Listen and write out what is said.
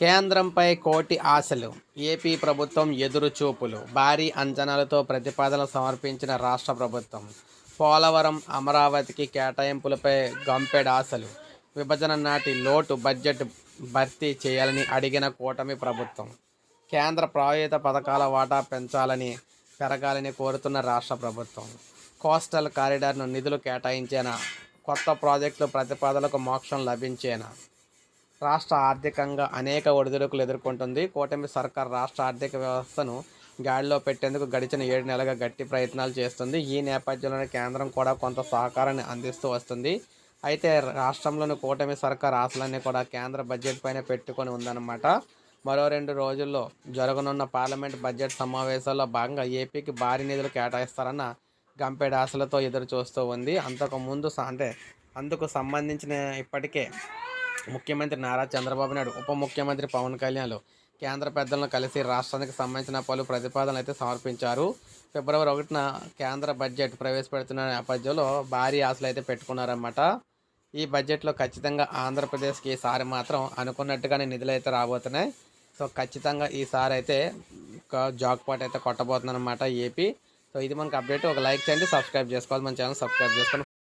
కేంద్రంపై కోటి ఆశలు. ఏపీ ప్రభుత్వం ఎదురుచూపులు. భారీ అంచనాలతో ప్రతిపాదనలు సమర్పించిన రాష్ట్ర ప్రభుత్వం. పోలవరం అమరావతికి కేటాయింపులపై గంపెడ్ ఆశలు. విభజన నాటి లోటు బడ్జెట్ భర్తీ చేయాలని అడిగిన కూటమి ప్రభుత్వం. కేంద్ర ప్రాయుత పథకాల వాటా పెంచాలని పెరగాలని కోరుతున్న రాష్ట్ర ప్రభుత్వం. కోస్టల్ కారిడార్ను నిధులు కేటాయించేనా? కొత్త ప్రాజెక్టులు ప్రతిపాదనలకు మోక్షం లభించేనా? రాష్ట్ర ఆర్థికంగా అనేక ఒడిదుడుకులు ఎదుర్కొంటుంది. కూటమి సర్కార్ రాష్ట్ర ఆర్థిక వ్యవస్థను గాడిలో పెట్టేందుకు గడిచిన ఏడు నెలలుగా గట్టి ప్రయత్నాలు చేస్తుంది. ఈ నేపథ్యంలోనే కేంద్రం కూడా కొంత సహకారాన్ని అందిస్తూ వస్తుంది. అయితే రాష్ట్రంలోని కూటమి సర్కార్ ఆశలన్నీ కూడా కేంద్ర బడ్జెట్ పైన పెట్టుకొని ఉందన్నమాట. మరో రెండు రోజుల్లో జరగనున్న పార్లమెంట్ బడ్జెట్ సమావేశాల్లో భాగంగా ఏపీకి భారీ నిధులు కేటాయిస్తారన్న గంపెడు ఆశలతో ఎదురు చూస్తూ ఉంది. అంతకు ముందు అంటే అందుకు సంబంధించిన ఇప్పటికే ముఖ్యమంత్రి నారా చంద్రబాబు నాయుడు ఉప ముఖ్యమంత్రి పవన్ కళ్యాణ్లు కేంద్ర పెద్దలను కలిసి రాష్ట్రానికి సంబంధించిన పలు ప్రతిపాదనలు అయితే సమర్పించారు. ఫిబ్రవరి ఒకటిన కేంద్ర బడ్జెట్ ప్రవేశపెడుతున్న నేపథ్యంలో భారీ ఆశలు అయితే పెట్టుకున్నారన్నమాట. ఈ బడ్జెట్లో ఖచ్చితంగా ఆంధ్రప్రదేశ్కి ఈసారి మాత్రం అనుకున్నట్టుగానే నిధులు అయితే రాబోతున్నాయి. సో ఖచ్చితంగా ఈసారి అయితే ఒక జాక్ పాట్ అయితే కొట్టబోతుందన్నమాట ఏపీ. సో ఇది మనకు అప్డేట్. ఒక లైక్ చేయండి సబ్స్క్రైబ్ చేసుకోవాలి. మన ఛానల్ సబ్స్క్రైబ్ చేసుకోండి.